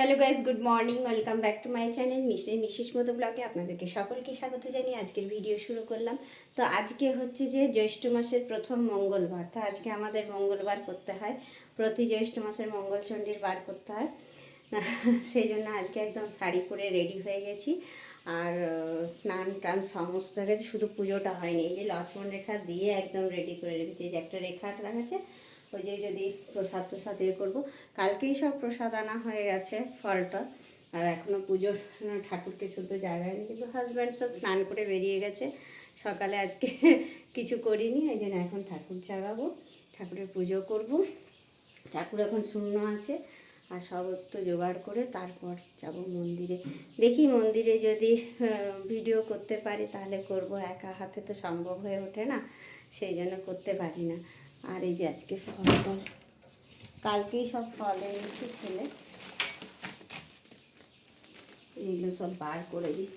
Hello guys good morning welcome back to my channel mister Mrs মতো ব্লগে আপনাদেরকে সকলকে স্বাগত জানিয়ে আজকের ভিডিও শুরু করলাম। তো আজকে হচ্ছে যে জ্যৈষ্ঠ মাসের প্রথম মঙ্গলবার, তো আজকে আমাদের মঙ্গলবার করতে হয়। প্রতি জ্যৈষ্ঠ মাসের মঙ্গলচণ্ডীর বার করতে হয়। সেই জন্য আজকে একদম শাড়ি পরে রেডি হয়ে গেছি। আর স্নান টান সমস্ত গেছে, শুধু পুজোটা হয়নি, এই যে লক্ষ্মণ রেখা দিয়ে একদম রেডি করে রেখেছি। যে একটা রেখা রাখাছে ওই যে যদি প্রসাদ প্রসাদ ইয়ে করব। কালকেই সব প্রসাদ আনা হয়ে গেছে, ফলটা। আর এখনও পুজোর ঠাকুরকে শুধু জায়গায় কিন্তু হাজব্যান্ড সব স্নান করে বেরিয়ে গেছে। সকালে আজকে কিছু করিনি এই জন্য এখন ঠাকুর জাগাবো, ঠাকুরের পুজো করব। ঠাকুর এখন শূন্য আছে, আর সমস্ত জোগাড় করে তারপর যাব মন্দিরে। দেখি মন্দিরে যদি ভিডিও করতে পারি, তাহলে করব। একা হাতে তো সম্ভব হয়ে ওঠে না, সেই জন্য করতে পারি না। আর এই যে আজকে ফল টল কালকেই সব ফল এনেছি ছেলে। এইগুলো সব বার করে দিই।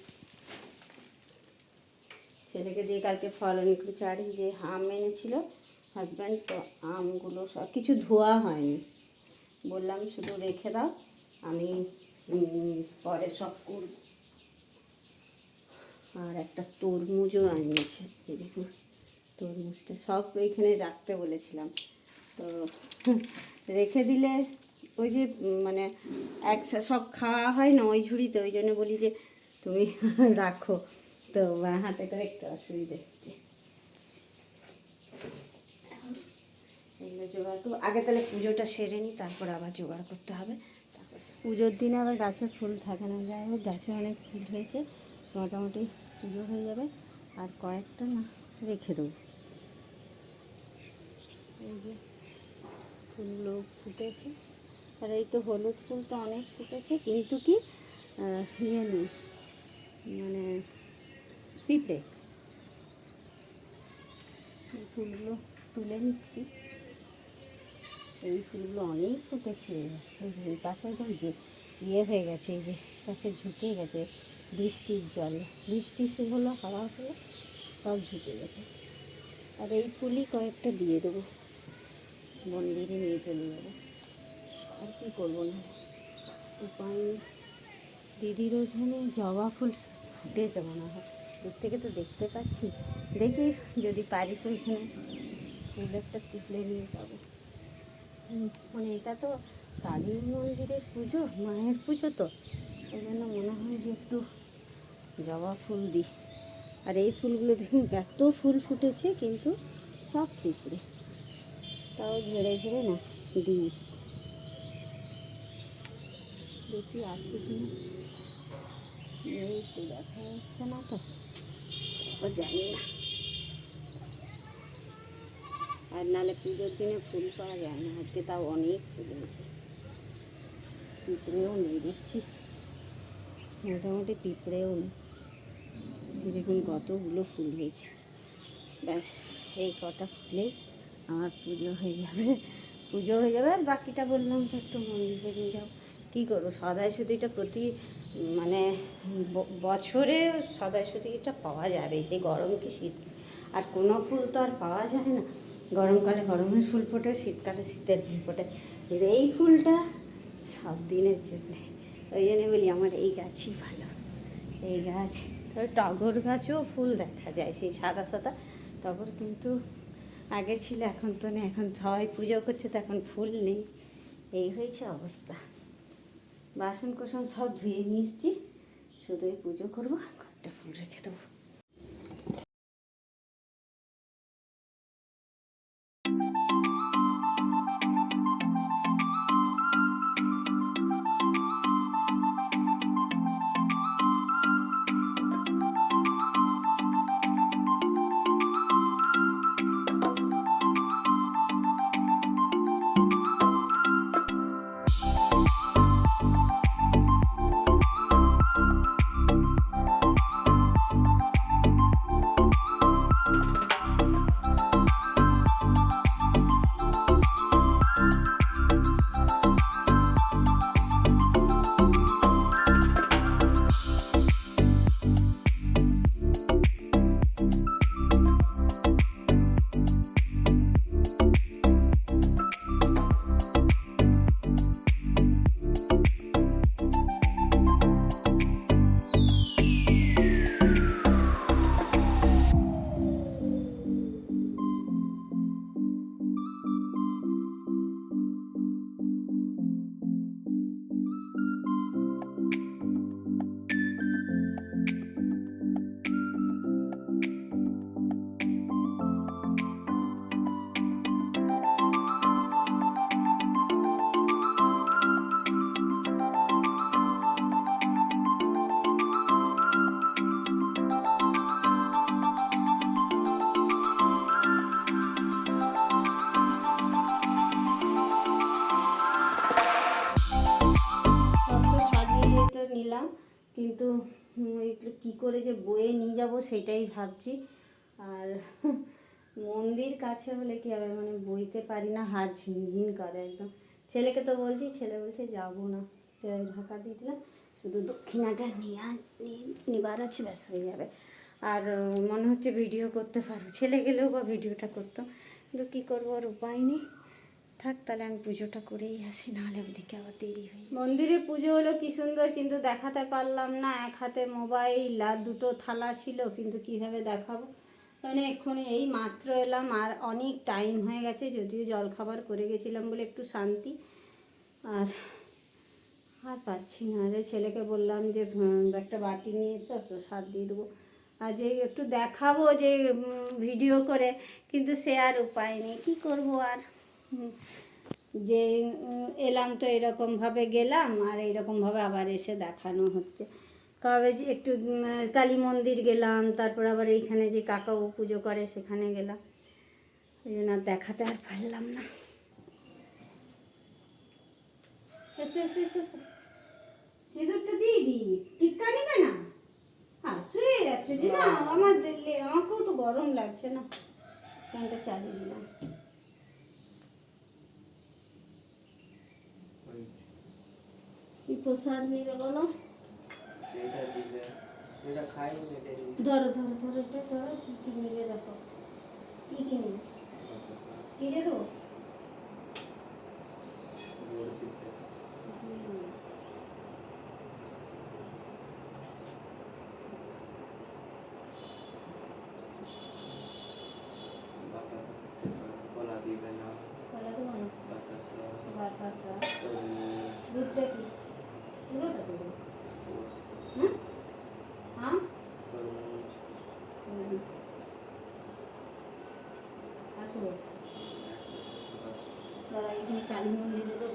ছেলেকে দিয়ে কালকে ফল এনে করেছি। আর এই যে আম এনেছিল হাজব্যান্ড তো আমগুলো সব কিছু ধোয়া হয়নি। বললাম, শুধু রেখে দাও। আমি পরে সব করব। আর একটা তরমুজও আনিয়েছে। দেখুন। তরমুজটা সব এখানে রাখতে বলেছিলাম। তো রেখে দিলে ওই যে মানে এক সব খাওয়া হয় না ওই ঝুড়িতে, ওই জন্য বলি যে তুমি রাখো। তো হাতে করে একটু অসুবিধে হচ্ছে। এগুলো জোগাড় করব। আগে তাহলে পুজোটা সেরে নিই, তারপর আবার জোগাড় করতে হবে। তারপর পুজোর দিনে আবার গাছে ফুল থাকে না। যাই হোক, গাছে অনেক ফুল হয়েছে। মোটামুটি পুজো হয়ে যাবে। আর কয়েকটা না, রেখে দেবো এই যে ফুলগুলো ফুটেছে। আর এই তো হলুদ ফুল তো অনেক ফুটেছে, কিন্তু কি ইয়ে নেই মানে পিঁপড়ে। ফুলগুলো তুলে নিচ্ছি। এই ফুলগুলো অনেক ফুটেছে। যে একদম যে ইয়ে হয়ে গেছে, এই যে পাশে ঝুঁকে গেছে, বৃষ্টির জলে। বৃষ্টি সে হলো, হাওয়া হলো, সব ঝুঁকে গেছে। আর এই ফুলই কয়েকটা দিয়ে দেবো। মন্দিরে নিয়ে চলে যাব। আর কি করব না? উপায় দিদির ওখানে জবা ফুল ফুটেছে মনে হয় দূর থেকে তো দেখতে পাচ্ছি। দেখি যদি পারি তো এখানে ফুল একটা তুলে নিয়ে যাব। মানে এটা তো কালী মন্দিরের পুজো, মায়ের পুজো তো। ওই জন্য মনে হয় যে একটু জবা ফুল দিই। আর এই ফুলগুলো দেখুন, এত ফুল ফুটেছে, কিন্তু সব পিঁপড়ে। তাও ঝেড়ে ঝেড়ে না, দিই। দেখি আছে কি এই তো দেখা যাচ্ছে না তো। জানি না। আর নাহলে পুজোর দিনে ফুল পাওয়া যায় না, আজকে তাও অনেক ফুল হয়েছে। পিঁপড়েও নেই দেখছি মোটামুটি পিঁপড়েও নেই। দেখুন কতগুলো ফুল হয়েছে। ব্যাস, এই কটা ফুলেই আমার পুজো হয়ে যাবে। পুজো হয়ে যাবে আর বাকিটা বললাম তো একটু মন্দিরে নিয়ে যাও। কী করব? সদাই সুতিটা প্রতি মানে বছরে সদাই সুতিটা পাওয়া যাবে। সেই গরম কি শীত? আর কোনো ফুল তো আর পাওয়া যায় না। গরমকালে গরমের ফুল ফোটে, শীতকালে শীতের ফুল ফোটে। কিন্তু এই ফুলটা সব দিনের জন্যে। ওই জন্য বলি আমার এই গাছই ভালো। এই গাছ তবে টগর গাছেও ফুল দেখা যায়। সেই সাদা সাদা টগর কিন্তু আগে ছিল, এখন তো নেই, এখন সবাই পুজো করছে, তো এখন ফুল নেই। এই হয়েছে অবস্থা। বাসন কোসন সব ধুয়ে নিয়ে এসছি, শুধু এই পুজো করব কয়েকটা ফুল রেখে দেবো। যাব সেটাই ভাবছি। আর মন্দির কাছে হলে কী হবে? মানে বইতে পারি না, হাত ঝিনঝিন করে একদম। ছেলেকে তো বলছি, ছেলে বলছে যাব না। তো ঢাকা দিয়ে দিলাম। শুধু দক্ষিণাটা নিয়ে নিবার আছে, ব্যাস হয়ে যাবে। আর মনে হচ্ছে ভিডিও করতে পারব। ছেলে গেলেও বা ভিডিওটা করতাম। কিন্তু কী করব? আর উপায় নেই। থাক, তাহলে আমি পুজোটা করেই আসি, নাহলে ওদিকে আবার দেরি হয়ে মন্দিরে পুজো হলো কি সুন্দর, কিন্তু দেখাতে পারলাম না। এক হাতে মোবাইল আর দুটো থালা ছিল, কিন্তু কীভাবে দেখাবো? মানে এক্ষুনি এই মাত্র এলাম, আর অনেক টাইম হয়ে গেছে, যদিও জল খাবার করে গেছিলাম বলে একটু শান্তি। আর আর পাচ্ছি না রে, ছেলেকে বললাম যে একটা বাটি নিয়ে তো প্রসাদ দিয়ে দেবো। আর যে একটু দেখাবো যে ভিডিও করে, কিন্তু সে আর উপায় নেই, কী করব আর? যে এলাম তো এরকমভাবে গেলাম আর এরকমভাবে আবার এসে দেখানো হচ্ছে। কবে যে একটু কালী মন্দির গেলাম, তারপর আবার এইখানে যে কাকাও পুজো করে সেখানে গেলাম। ওই জন্য আর দেখাতে আর পারলাম না। হ্যাঁ শুয়ে যাচ্ছে। না আমার আমাকেও তো গরম লাগছে না। ফ্যানটা চালিয়ে দিলাম। কি প্রসাদ নিবে বলো? ধরো ধরো ধরো, এটা ধরো, কি কি নিবে দেখো। কি কি নিবে? চিড়ে দেবো হুম। কলা দিবে না কলা দেবো না বাতাসা বাতাসা তরমুজ দুধটা কি পুরোটা দেবো হ্যাঁ আম তরমুজ হুম। আর তো বাস দাঁড়া এখানে কালী মন্দিরে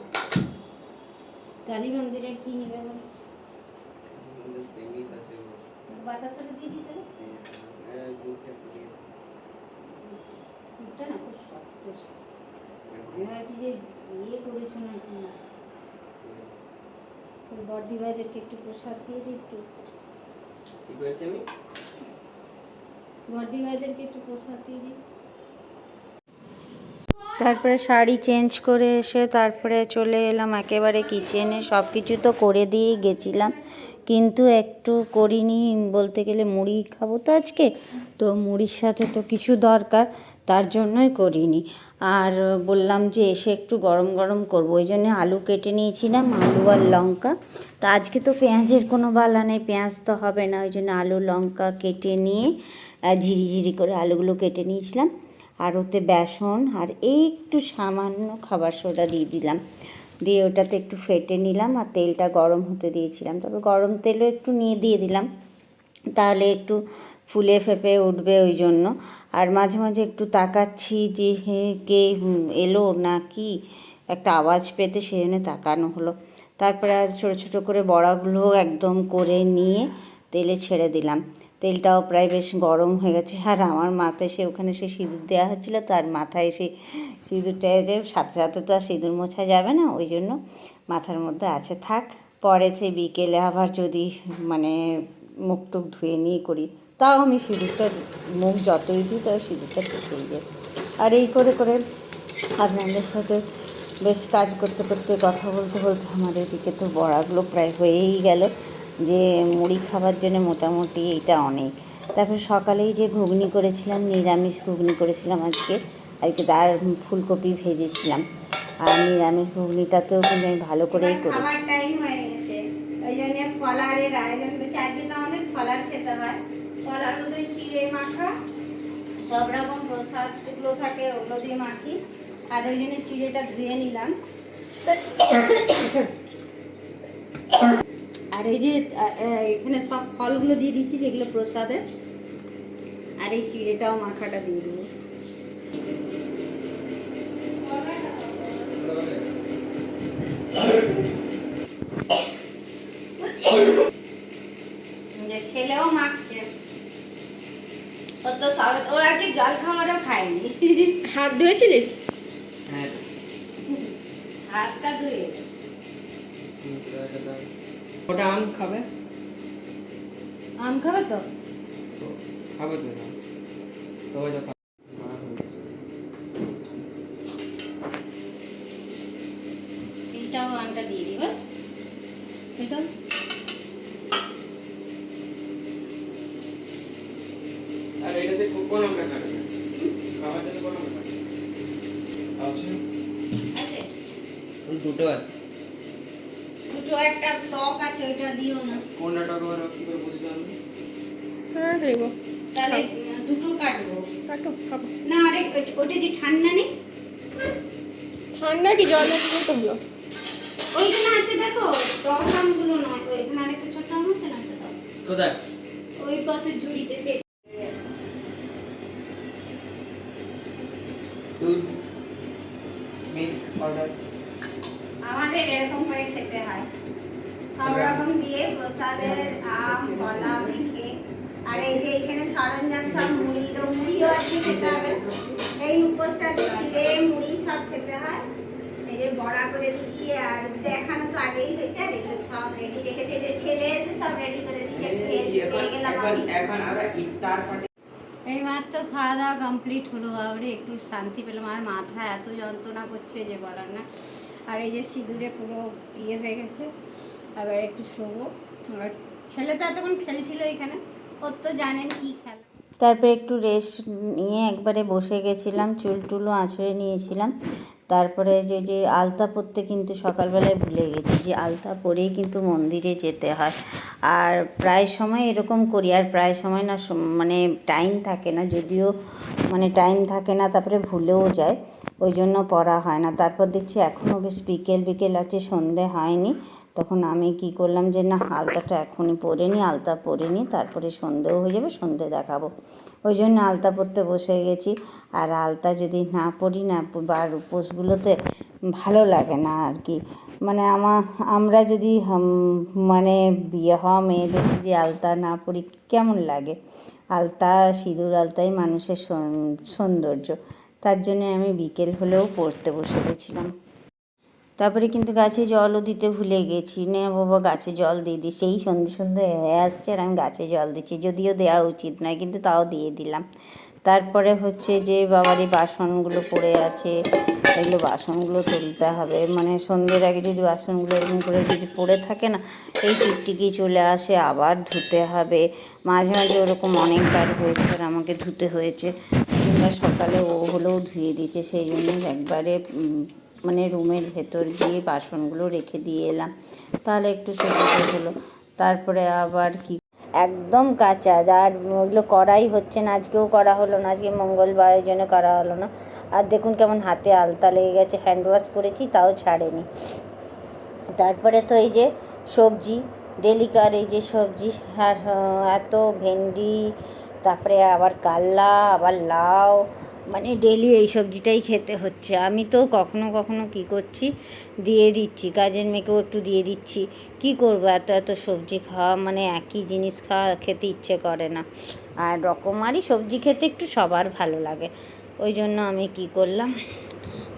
কালী মন্দিরের কি নেবে। বাতাসাটা দিয়ে দিতে? না খুব শক্ত ভাবছি যে ইয়ে ওই বর্দি ভাইদেরকে একটু প্রসাদ দিয়ে দিই একটু। কি করেছি বর্দি ভাইদেরকে একটু প্রসাদ দিয়ে দিই। তারপরে শাড়ি চেঞ্জ করে এসে তারপরে চলে এলাম একেবারে কিচেনে সব কিছু তো করে দিয়েই গেছিলাম কিন্তু একটু করিনি। বলতে গেলে মুড়ি খাব তো আজকে তো মুড়ির সাথে তো কিছু দরকার তার জন্যই করিনি। আর বললাম যে এসে একটু গরম গরম করব ওই জন্য আলু কেটে নিয়েছিলাম আলু আর লঙ্কা। তো আজকে তো পেঁয়াজের কোনো বালা নেই পেঁয়াজ তো হবে না ওই জন্য আলু লঙ্কা কেটে নিয়ে আহ, ঝিরি ঝিরি করে আলুগুলো কেটে নিয়েছিলাম। আর ওতে বেসন আর একটু সামান্য খাবার সোডা দিয়ে দিলাম। দিয়ে ওটাতে একটু ফেটে নিলাম আর তেলটা গরম হতে দিয়েছিলাম। তারপর গরম তেলও একটু নিয়ে দিয়ে দিলাম। তাহলে একটু ফুলে ফেপে উঠবে ওই জন্য। আর মাঝে মাঝে একটু তাকাচ্ছি যে হে কে এলো না কি? একটা আওয়াজ পেতে সেই জন্য তাকানো হলো। তারপরে আর ছোটো ছোটো করে বড়াগুলো একদম করে নিয়ে তেলে ছেড়ে দিলাম। তেলটাও প্রায় বেশ গরম হয়ে গেছে। আর আমার মাথায় সে ওখানে সে সিঁদুর দেওয়া হচ্ছিল তার মাথায় সেই সিঁদুরটা যে সাথে সাথে তো আর সিঁদুর মোছা যাবে না, ওই জন্য মাথার মধ্যে আছে। থাক, পরে সে বিকেলে আবার যদি মানে মুখ টুক ধুয়ে নিয়ে করি, তাও আমি সিঁদুরটা মুখ যতই দিই তাও সিঁদুরটা টুকেই যায় আর এই করে করে আপনাদের সাথে বেশ কাজ করতে করতে, কথা বলতে বলতে আমার এদিকে তো বড়াগুলো প্রায় হয়েই গেল। যে মুড়ি খাবার জন্য মোটামুটি এটা অনেক। তারপর সকালেই যে ঘুগনি করেছিলাম নিরামিষ ঘুগনি করেছিলাম আজকে আজকে তার ফুলকপি ভেজেছিলাম। আর নিরামিষ ঘুগনিটাতেও কিন্তু আমি ভালো করেই করেছি। টাইম হয়ে গেছে। ওই জন্য ফলারের আয়োজন করছি আজকে তো আমাদের ফলার খেতে হয়। ফলার মধ্যে চিড়ে মাখা সব রকম প্রসাদগুলো থাকে ওগুলো দিয়ে মাখি। আর ওই জন্য চিড়েটা ধুয়ে নিলাম। আর এই যে এখানে সব ফলগুলো দিয়ে দিচ্ছি যেগুলো প্রসাদে। আর এই চিড়েটাও মাখাটা দিয়ে দেবো। ছেলেও মাখছে। ও তো সব ওরা কি জল খাবারও খায়নি। হাত ধুয়েছিলিস? হ্যাঁ। হাতটা ধুয়ে ওটা আম খাবে? আম খাবে তো? খাবে তো সবাই খাবে। আমটা দিয়ে দিব। এটা আর এটাতে কো- কোন আমটা খাবে? খাবার জন্য কোন আমটা আছে। আছে। দুটো আছে। একটা টক আছে ওইটা দিও না। কোনটা টাকা আবার কি করে বুঝবে আমি হ্যাঁ দেবো। তাহলে দুটো কাটবো। কাটো খাব। না আরে ওটা যে ঠান্ডা নেই? ঠান্ডা কি জল দিয়ে তো হলো ওইখানে আছে দেখো টক আমগুলো নয় ওইখানে আরেকটা ছোট আম আছে না কোথায়? ওই পাশে ঝুড়িতে দুধ মিল্ক পাউডার আমাদের এরকম করে খেতে হয়। সব রকম দিয়ে প্রসাদের আম কলা মেখে আর এই যে এখানে সরঞ্জাম সব মুড়ি তো মুড়িও আছে খেতে হবে। এই উপোসটাতে চিড়ে মুড়ি সব খেতে হয়। এই যে বড়া করে দিচ্ছি আর দেখানো তো আগেই হয়েছে আর এগুলো সব রেডি রেখে দিয়ে ছেলে এসে সব রেডি করে দিচ্ছে। এখন আমরা ইফতার এই মাত্র খাওয়া দাওয়া কমপ্লিট হলো, বাবরে, একটু শান্তি পেলাম। আর মাথা এত যন্ত্রণা করছে যে বলার না। আর এই যে সিঁদুরে পুরো ইয়ে হয়ে গেছে। আবার একটু শোবো। আর ছেলে তো এতক্ষণ খেলছিল এখানে। ওর তো জানেন কী খেলা। তারপরে একটু রেস্ট নিয়ে একবারে বসে গেছিলাম চুল টুলও আছড়ে নিয়েছিলাম। তারপরে যে যে আলতা পরতে কিন্তু সকালবেলায় ভুলে গেছি, যে আলতা পরেই কিন্তু মন্দিরে যেতে হয়। আর প্রায় সময় এরকম করি, আর প্রায় সময় না মানে টাইম থাকে না, যদিও মানে টাইম থাকে না, তারপরে ভুলেও যায় ওই জন্য পড়া হয় না। তারপর দেখছি এখনও বেশ বিকেল বিকেল আছে, সন্ধে হয়নি, তখন আমি কি করলাম যে, না, আলতাটা এখনই পরে নিই আলতা পরে নিই তারপরে সন্ধেও হয়ে যাবে, সন্ধে দেখাবো। ওই জন্য আলতা পরতে বসে গেছি। আর আলতা যদি না পরি না, বার উপোসগুলোতে ভালো লাগে না আর কি মানে আমার আমরা যদি মানে বিয়ে হওয়া মেয়েদের যদি আলতা না পরি, কেমন লাগে? আলতা, সিঁদুর আলতাই মানুষের সৌন- সৌন্দর্য। তার জন্য আমি বিকেল হলেও পড়তে বসে গেছিলাম। তারপরে কিন্তু গাছে জলও দিতে ভুলে গেছি। নে বাবা, গাছে জল দিয়ে দিই সেই সন্ধে সন্ধে হয়ে আসছে আর আমি গাছে জল দিচ্ছি। যদিও দেওয়া উচিত নয়, কিন্তু তাও দিয়ে দিলাম। তারপরে হচ্ছে যে বাবারই বাসনগুলো পড়ে আছে, এগুলো বাসনগুলো তুলতে হবে। মানে সন্ধ্যের আগে যদি বাসনগুলো এরকম করে যদি পড়ে থাকে না, এই টিকটিকি চলে আসে, আবার ধুতে হবে। মাঝে মাঝে ওরকম অনেকবার হয়েছে আর আমাকে ধুতে হয়েছে। কিংবা সকালে ও হলেও ধুয়ে দিয়েছে, সেই জন্য একবারে মানে রুমের ভেতর দিয়ে বাসনগুলো রেখে দিয়ে এলাম। তাহলে একটু সুবিধা হলো। তারপরে আবার কি? একদম কাঁচা। আর ওগুলো করাই হচ্ছে না, আজকেও করা হলো না, আজকে মঙ্গলবারের জন্য করা হলো না। আর দেখুন কেমন হাতে আলতা লেগে গেছে। হ্যান্ড ওয়াশ করেছি, তাও ছাড়েনি। তারপরে তো এই যে সবজি, ডেলিকার এই যে সবজি, আর এত ভেন্ডি, তারপরে আবার কাল্লা, আবার লাউ মানে ডেলি এই সবজিটাই খেতে হচ্ছে। আমি তো কখনো কখনো কি করছি, দিয়ে দিচ্ছি, কাজের মেয়েকেও একটু দিয়ে দিচ্ছি। কি করব, এত এত সবজি খাওয়া মানে একই জিনিস খাওয়া খেতে ইচ্ছে করে না। আর রকমারি সবজি খেতে একটু সবার ভালো লাগে। ওই জন্য আমি কি করলাম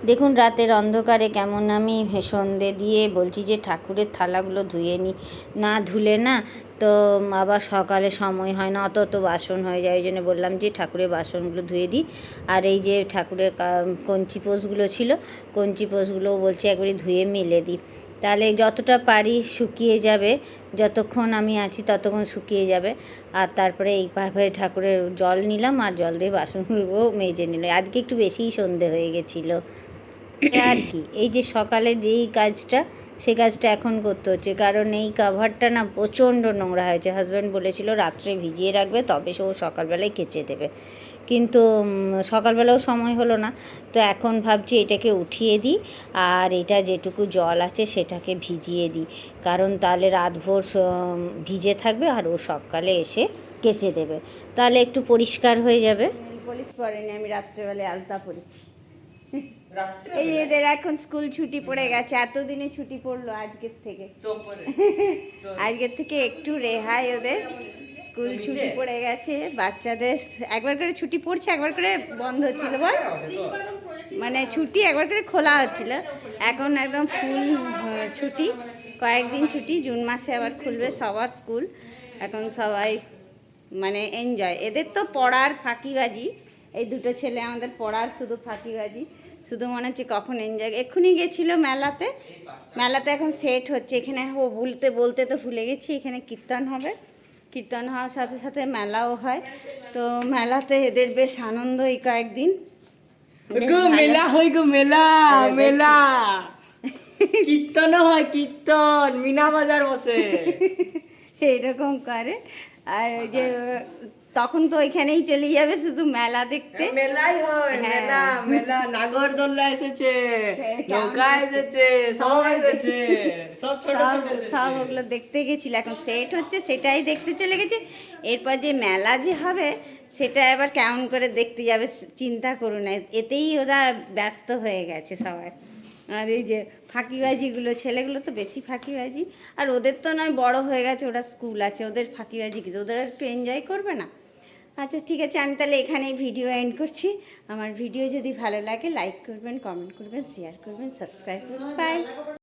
দেখুন, রাতের অন্ধকারে কেমন আমি সন্ধে দিয়ে বলছি যে ঠাকুরের থালাগুলো ধুয়ে নিই না ধুলে না তো আবার সকালে সময় হয় না, অত অত বাসন হয়ে যায়। ওই জন্য বললাম যে ঠাকুরের বাসনগুলো ধুয়ে দিই। আর এই যে ঠাকুরের কঞ্চি পোষগুলো ছিল, কঞ্চি পোষগুলোও বলছি একবারে ধুয়ে মেলে দিই। তাহলে যতটা পারি শুকিয়ে যাবে, যতক্ষণ আমি আছি ততক্ষণ শুকিয়ে যাবে। আর তারপরে এইভাবে ঠাকুরের জল নিলাম আর জল দিয়ে বাসনগুলো মেজে নিল আজকে একটু বেশিই সন্ধে হয়ে গেছিল। আর কি এই যে সকালে যেই কাজটা, সে কাজটা এখন করতে হচ্ছে। কারণ এই কাভারটা না প্রচণ্ড নোংরা হয়েছে। হাজব্যান্ড বলেছিল রাত্রে ভিজিয়ে রাখবে, তবে সে ও সকালবেলায় কেচে দেবে। কিন্তু সকালবেলাও সময় হলো না। তো এখন ভাবছি এটাকে উঠিয়ে দিই, আর এটা যেটুকু জল আছে সেটাকে ভিজিয়ে দিই। কারণ তাহলে রাতভর ভিজে থাকবে, আর ও সকালে এসে কেচে দেবে। তাহলে একটু পরিষ্কার হয়ে যাবে। পুলিশ পড়েনি আমি রাত্রেবেলায় আলতা পড়েছি এই এদের এখন স্কুল ছুটি পড়ে গেছে এতদিনে ছুটি পড়ল আজকের থেকে। আজকের থেকে একটু রেহাই ওদের। স্কুল ছুটি পড়ে গেছে বাচ্চাদের একবার করে ছুটি পড়ছে একবার করে বন্ধ হচ্ছিল বল? মানে ছুটি একবার করে খোলা হচ্ছিল। এখন একদম ফুল ছুটি কয়েকদিন ছুটি জুন মাসে আবার খুলবে সবার স্কুল। এখন সবাই মানে এনজয় এদের তো পড়ার ফাঁকিবাজি। এই দুটো ছেলে আমাদের পড়ার শুধু ফাঁকিবাজি। শুধু মনে হচ্ছে কখন এনজয় এক্ষুনি গেছিল মেলাতে। মেলাতে এখন সেট হচ্ছে। এখানে ও বলতে বলতে তো ভুলে গেছি এখানে কীর্তন হবে। কীর্তন হওয়ার সাথে সাথে মেলাও হয়। তো মেলাতে এদের বেশ আনন্দ এই কয়েকদিন। বেশ গো মেলা হয় গো মেলা মেলা। কীর্তন হয় কীর্তন মিনা বাজার বসে। এইরকম করে। আর যে তখন তো ওইখানেই চলে যাবে শুধু মেলা দেখতে। মেলাই হয় হ্যাঁ। মেলা মেলা। নাগরদোল্লা এসেছে হ্যাঁ, নৌকা এসেছে সব এসেছে সব ছোট ছোট। সব ওগুলো দেখতে গেছিল এখন সেট হচ্ছে সেটাই দেখতে চলে গেছে। এরপর যে মেলা যে হবে সেটা এবার কেমন করে দেখতে যাবে চিন্তা করুন না এতেই ওরা ব্যস্ত হয়ে গেছে সবাই। আর এই যে ফাঁকিবাজিগুলো ছেলেগুলো তো বেশি ফাঁকিবাজি। আর ওদের তো নয় বড় হয়ে গেছে ওরা স্কুল আছে ওদের ফাঁকিবাজি কিছু ওদের আর একটু এনজয় করবে না? আচ্ছা ঠিক আছে, আমি তাহলে এখানেই ভিডিও এন্ড করছি। আমার ভিডিও যদি ভালো লাগে লাইক করবেন কমেন্ট করবেন শেয়ার করবেন সাবস্ক্রাইব করবেন। বাই